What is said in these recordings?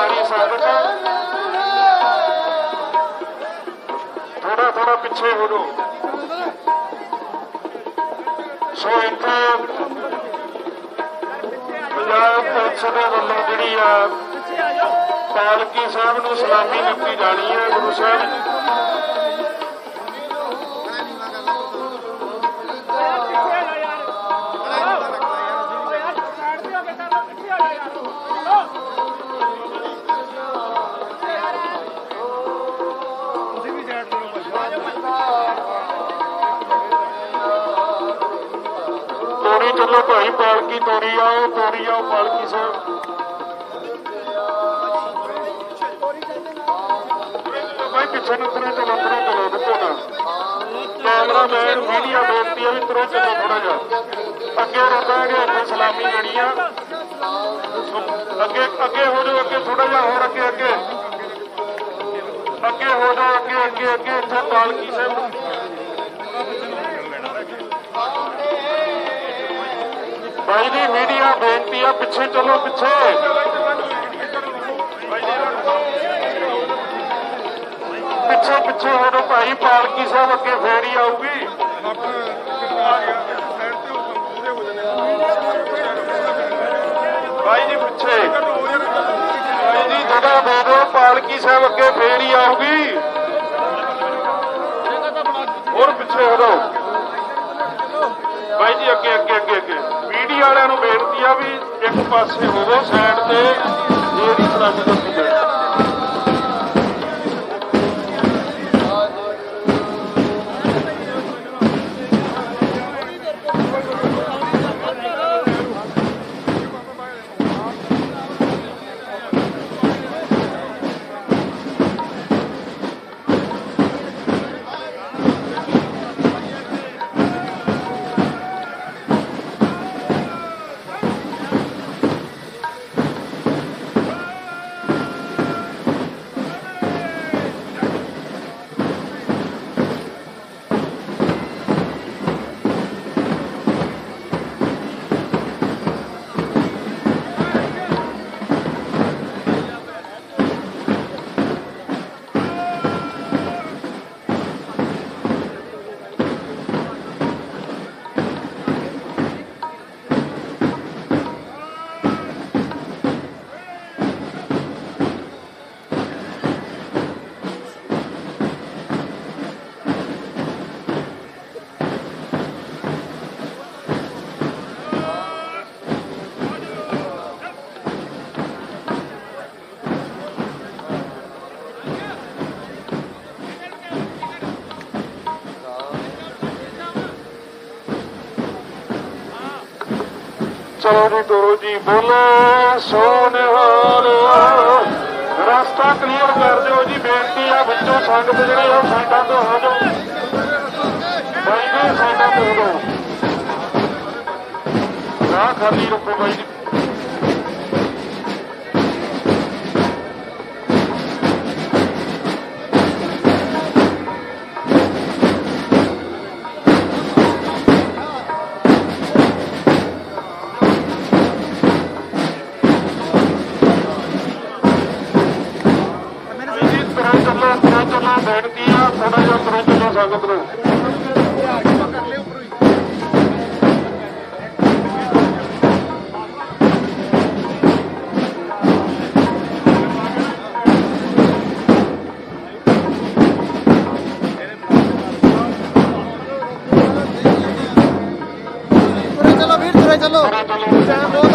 ਸਾਰੀ ਸੰਗਤ। ਥੋੜਾ ਥੋੜਾ ਪਿੱਛੇ ਹੋ ਜਾਓ ਸੋ ਇੱਥੇ ਪੰਜਾਬ ਪੁਲਿਸ ਦੇ ਵੱਲੋਂ ਜਿਹੜੀ ਆ, ਪਾਲਕੀ ਸਾਹਿਬ ਨੂੰ ਸਲਾਮੀ ਦਿੱਤੀ ਜਾਣੀ ਹੈ, ਗੁਰੂ ਸਾਹਿਬ। ਤੋਰੀ ਚੱਲੋ ਭਾਈ, ਪਾਲਕੀ ਤੋਰੀ ਆਓ ਤੋਰੀ ਆਓ ਪਾਲਕੀ ਸਾਹਿਬ ਭਾਈ, ਪਿੱਛੇ ਨੂੰ ਤੁਰੇ ਚਲੋ ਤੁਰੇ ਚਲੋ ਰੁਕੋ ਨਾ। ਕੈਮਰਾਮੈਨ ਮੀਡੀਆ ਬੇਨਤੀ ਹੈ ਵੀ ਤੁਰੇ ਚਲੋ ਥੋੜਾ ਜਿਹਾ। ਅੱਗੇ ਰੁਕਾਂਗੇ ਅੱਗੇ ਸਲਾਮੀ ਲੈਣੀ ਆ। ਅੱਗੇ ਅੱਗੇ ਹੋ ਜਾਓ, ਅੱਗੇ ਥੋੜਾ ਜਿਹਾ ਹੋਰ, ਅੱਗੇ ਅੱਗੇ। ਅੱਗੇ ਹੋ ਜਾਓ, ਅੱਗੇ ਅੱਗੇ ਅੱਗੇ, ਇੱਥੇ ਪਾਲਕੀ ਸਾਹਿਬ ਭਾਈ ਜੀ ਮੀਡੀਆ ਬੇਨਤੀ ਆ ਪਿੱਛੇ ਚਲੋ ਪਿੱਛੇ ਪਿੱਛੇ ਪਿੱਛੇ ਹੋ ਜਾਓ ਭਾਈ ਪਾਲਕੀ ਸਾਹਿਬ ਅੱਗੇ ਫੇਰ ਹੀ ਆਊਗੀ ਭਾਈ ਜੀ ਪਿੱਛੇ ਭਾਈ ਜੀ ਜਗ੍ਹਾ ਦੇ ਦਿਓ ਪਾਲਕੀ ਸਾਹਿਬ ਅੱਗੇ ਫੇਰ ਹੀ ਆਊਗੀ ਹੋਰ ਪਿੱਛੇ ਹੋ ਜਾਓ ਭਾਈ ਜੀ ਅੱਗੇ ਅੱਗੇ ਅੱਗੇ ਵਾਲਿਆਂ ਨੂੰ ਬੇਨਤੀ ਆ ਵੀ ਇੱਕ ਪਾਸੇ ਹੋਵੋ ਸਾਈਡ ਤੇ ਜਿਹੜੀ ਸਲਾਮੀ ਦਿੱਤੀ ਜਾਏ ਚਲੋ ਜੀ ਤੋਰੋ ਜੀ ਬੋਲੋ ਸੋਨਿਹਾਲ ਰਸਤਾ ਕਲੀਅਰ ਕਰ ਦਿਓ ਜੀ, ਬੇਨਤੀ ਆ ਵਿੱਚੋਂ ਸੰਗਤ ਜਿਹੜੇ ਆ, ਸਾਡਾ ਤੋਂ ਹੋ ਜਾਓ ਬਾਈ ਜੀ, ਸਾਡਾ ਤੋਂ ਹੋ ਜਾਓ ਰਾਹ ਖਾਲੀ ਰੱਖੋ ਬਾਈ ਜੀ। ਵੀਰ ਤੁਰੇ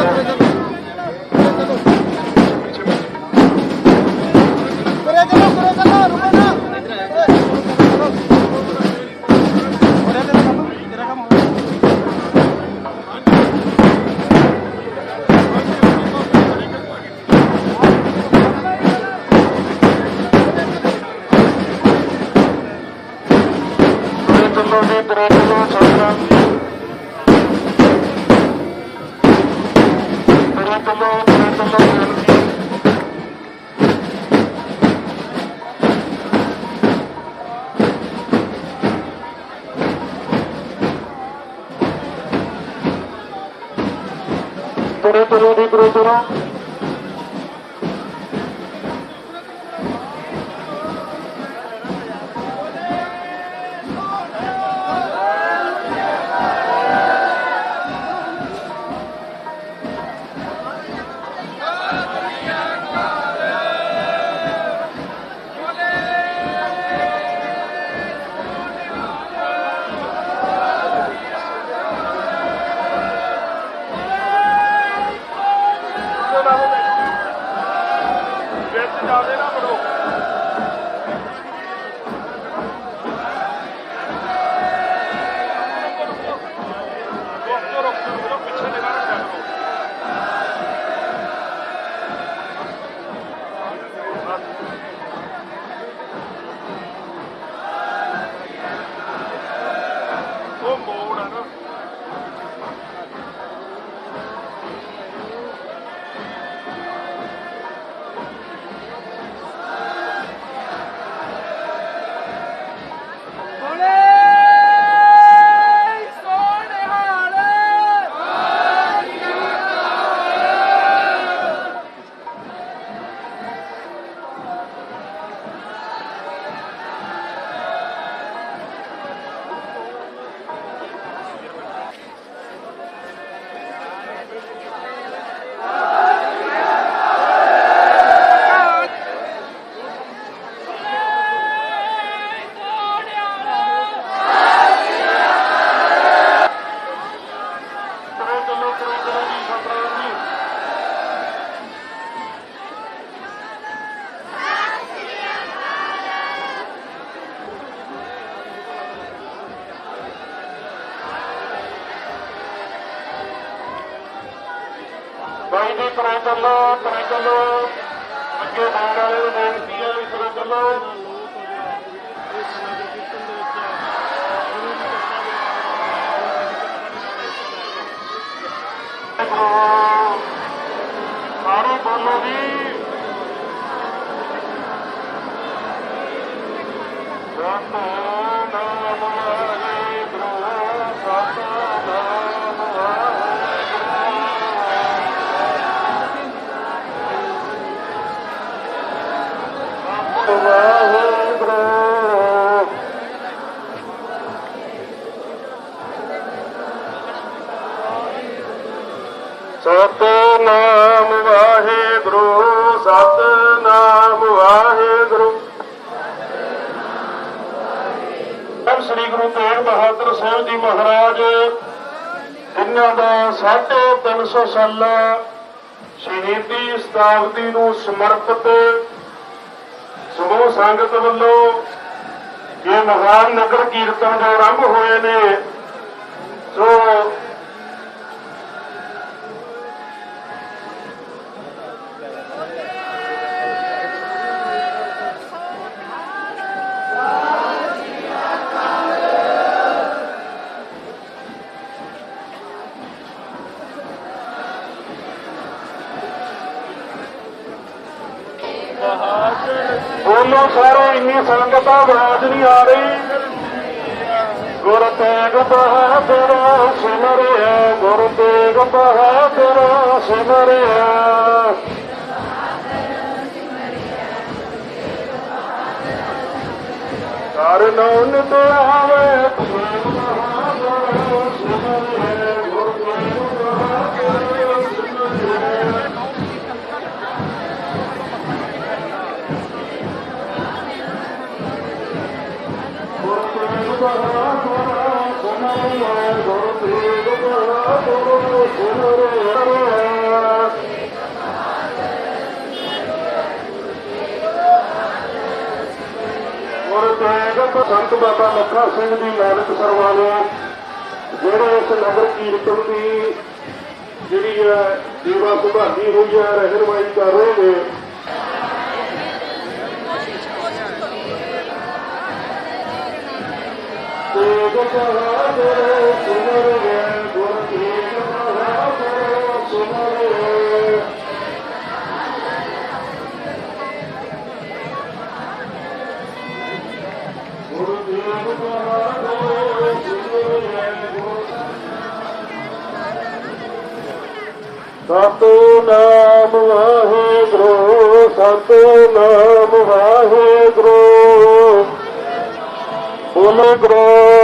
ਸਤਨਾਮ ਵਾਹਿਗੁਰੂ ਸਤਨਾਮ ਵਾਹਿਗੁਰੂ। ਸਤਿ ਸ੍ਰੀ ਗੁਰੂ ਤੇਗ ਬਹਾਦਰ ਸਾਹਿਬ ਜੀ ਮਹਾਰਾਜ ਇਹਨਾਂ ਦਾ 350 ਸਾਲਾ ਸ਼ਹੀਦੀ ਸ਼ਤਾਬਦੀ ਨੂੰ ਸਮਰਪਿਤ ਸਮੂਹ ਸੰਗਤ ਵੱਲੋਂ ਇਹ ਮਹਾਨ ਨਗਰ ਕੀਰਤਨ ਜੋ ਆਰੰਭ ਹੋਏ ਨੇ। ਸੋ ਇੰਨੀ ਸੰਗਤ ਆ ਆਵਾਜ਼ ਨਹੀਂ ਆ ਰਹੀ ਗੁਰ ਤੇਗ ਬਹਾਦਰ ਸਿਮਰਿਆ ਗੁਰ ਤੇਗ ਬਹਾਦਰ ਸਿਮਰਿਆ ਕਰ ਨੌਨ ਤੇ ਆਵੇ ਸੰਤ ਬਾਬਾ ਮੱਖਾ ਸਿੰਘ ਦੀ ਨਾਨਕ ਸਰਵਾਲੇ ਜਿਹੜੇ ਇਸ ਨਗਰ ਕੀਰਤਨ ਦੀ ਜਿਹੜੀ ਹੈ ਸੇਵਾ ਸੰਭਾਲੀ ਹੋਈ ਹੈ ਰਹਿਨਮਾਈ ਕਰ ਰਹੇ ਨੇ ਸਤਨਾਮ ਵਾਹਿਗੁਰੂ ਸਤਨਾਮ ਵਾਹਿਗੁਰੂ ਬੋਲੋ ਗੁਰੂ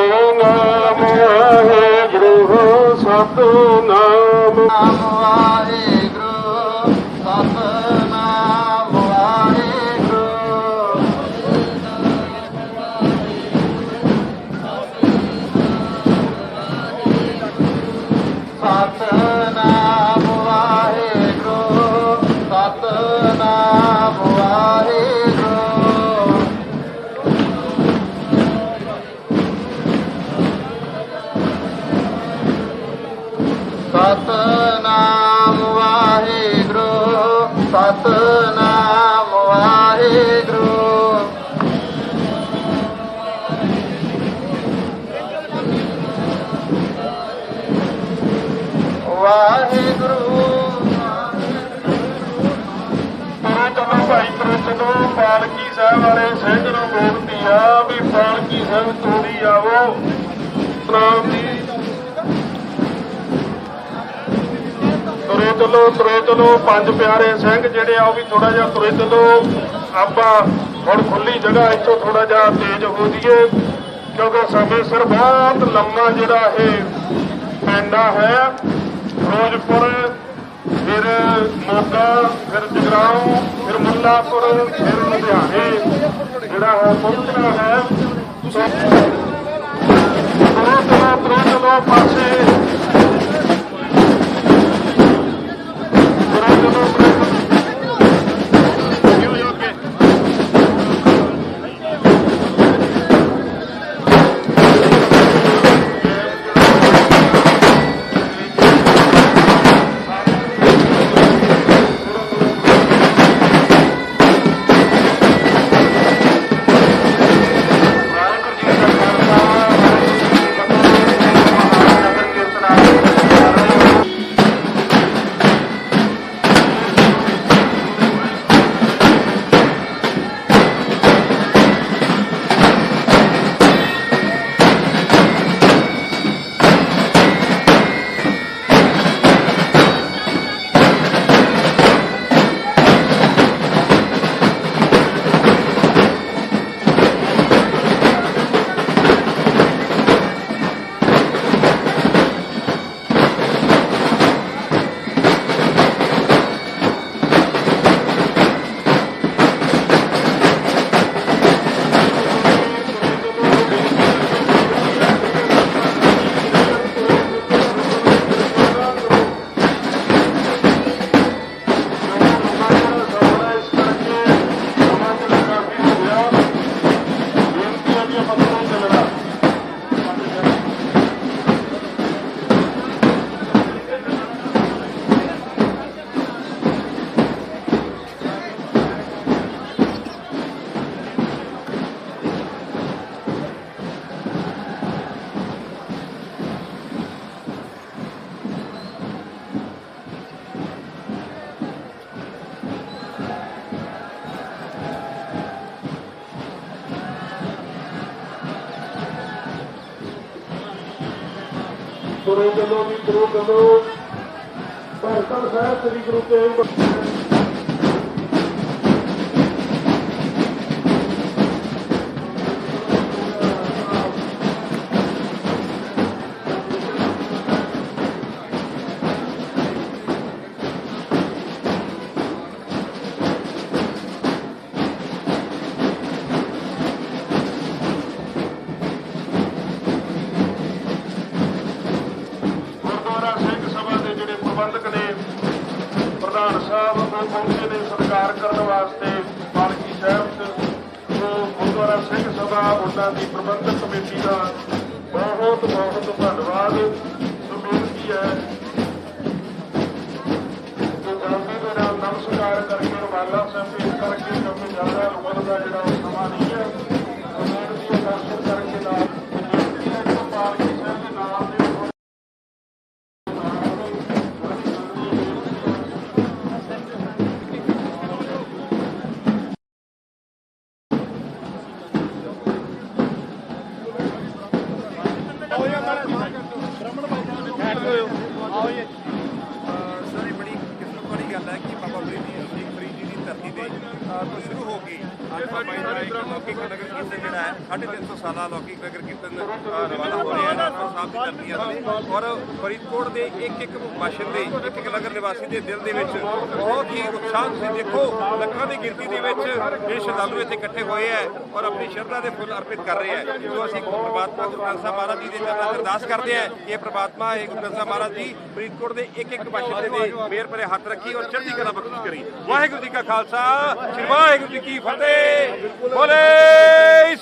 ਨਾਮ ਨੂੰ ਆ ਵੀ ਪਾਲਕੀ ਸਿੰਘ ਤੋੜੀ ਆਵੋ। ਸਤਨਾਮ ਜੀ ਤੁਰੇ ਚਲੋ ਤੁਰੇ ਚਲੋ ਪੰਜ ਪਿਆਰੇ ਸਿੰਘ ਜਿਹੜੇ ਆ, ਉਹ ਵੀ ਥੋੜਾ ਜਿਹਾ ਤੁਰੇ ਚਲੋ ਆਪਾਂ ਹੁਣ ਖੁੱਲੀ ਜਗ੍ਹਾ ਇੱਥੋਂ ਥੋੜਾ ਜਿਹਾ ਤੇਜ਼ ਹੋ ਜਾਈਏ, ਕਿਉਂਕਿ ਸਮੇਂ ਸਿਰ ਬਹੁਤ ਲੰਮਾ ਜਿਹੜਾ ਇਹ ਪੈਂਦਾ ਹੈ, ਫਿਰੋਜ਼ਪੁਰ ਫਿਰ ਮੋਗਾ, ਫਿਰ ਜਗਰਾਉਂ, ਫਿਰ ਮੁੱਲਾਪੁਰ, ਫਿਰ ਲੁਧਿਆਣੇ। ਜਿਹੜਾ ਹੈ ਪਹੁੰਚਣਾ ਹੈ। ਸੋ ਤੁਰੋ ਚਲੋ ਪਾਸੇ Obrigado. ਤੁਰੋ ਚਲੋ ਵੀ ਤੁਰੋ ਚਲੋ ਭਗਤਾਂ ਸਾਹਿਬ ਸ੍ਰੀ ਗੁਰੂ ਤੇਗ ਬਹਾਦਰ ਸਾਹਿਬ ਉਹ ਸਤਿਕਾਰ ਕਰਨ ਵਾਸਤੇ ਪਾਲਕੀ ਸਾਹਿਬ ਚ ਸੋ ਗੁਰਦੁਆਰਾ ਸਿੰਘ ਸਭਾ, ਉਹਨਾਂ ਦੀ ਪ੍ਰਬੰਧਕ ਕਮੇਟੀ ਦਾ ਬਹੁਤ ਬਹੁਤ ਧੰਨਵਾਦ। ਸੋ ਹੈ। ਕਿ ਜਲਦੀ ਦੇ ਨਾਲ ਨਮਸਕਾਰ ਕਰਕੇ ਰਵਾਲਾ ਸਾਹਿਬ ਪੇਸ਼ ਕਰਕੇ ਕਿਉਂਕਿ ਜ਼ਿਆਦਾ ਰੁਕਣ ਦਾ ਜਿਹੜਾ ਕੀਰਤਨ ਰਵਾਨਾ ਹੋ ਰਿਹਾ ਹੈ ਸਾਹਿਬ ਦੀ ਧਰਤੀ ਅਤੇ ਔਰ ਫਰੀਦਕੋਟ ਦੇ ਇੱਕ ਇੱਕ ਬਾਸ਼ਿੰਦੇ ਇੱਕ ਇੱਕ ਨਗਰ ਨਿਵਾਸੀ ਦੇ ਦਿਲ ਦੇ ਵਿੱਚ ਬਹੁਤ ਹੀ ਉਤਸ਼ਾਹ। ਤੁਸੀਂ ਦੇਖੋ, ਲੱਖਾਂ ਦੀ ਗਿਣਤੀ ਦੇ ਵਿੱਚ ਜਿਹੜੇ ਸ਼ਰਧਾਲੂ ਇੱਥੇ ਇਕੱਠੇ ਹੋਏ ਹੈ ਔਰ ਆਪਣੀ ਸ਼ਰਧਾ ਦੇ ਫੁੱਲ ਅਰਪਿਤ ਕਰ ਰਹੇ ਹੈ। ਜੋ ਅਸੀਂ ਪ੍ਰਮਾਤਮਾ, ਗੁਰੂ ਗ੍ਰੰਥ ਸਾਹਿਬ ਮਹਾਰਾਜ ਜੀ ਦੇ ਚਰਨਾਂ 'ਚ ਅਰਦਾਸ ਕਰਦੇ ਹਾਂ, ਇਹ ਪ੍ਰਮਾਤਮਾ, ਇਹ ਗੁਰੂ ਗ੍ਰੰਥ ਸਾਹਿਬ ਮਹਾਰਾਜ ਜੀ ਫਰੀਦਕੋਟ ਦੇ ਇੱਕ ਇੱਕ ਬਾਸ਼ਿੰਦੇ ਦੇ ਮੇਰ ਭਰੇ ਹੱਥ ਰੱਖੀ ਔਰ ਚੜ੍ਹਦੀ ਕਲਾ ਬਖਸ਼ ਕਰੀ। ਵਾਹਿਗੁਰੂ ਜੀ ਕਾ ਖਾਲਸਾ, ਸ੍ਰੀ ਵਾਹਿਗੁਰੂ ਜੀ ਕੀ ਫਤਿਹ। ਬੋਲੇ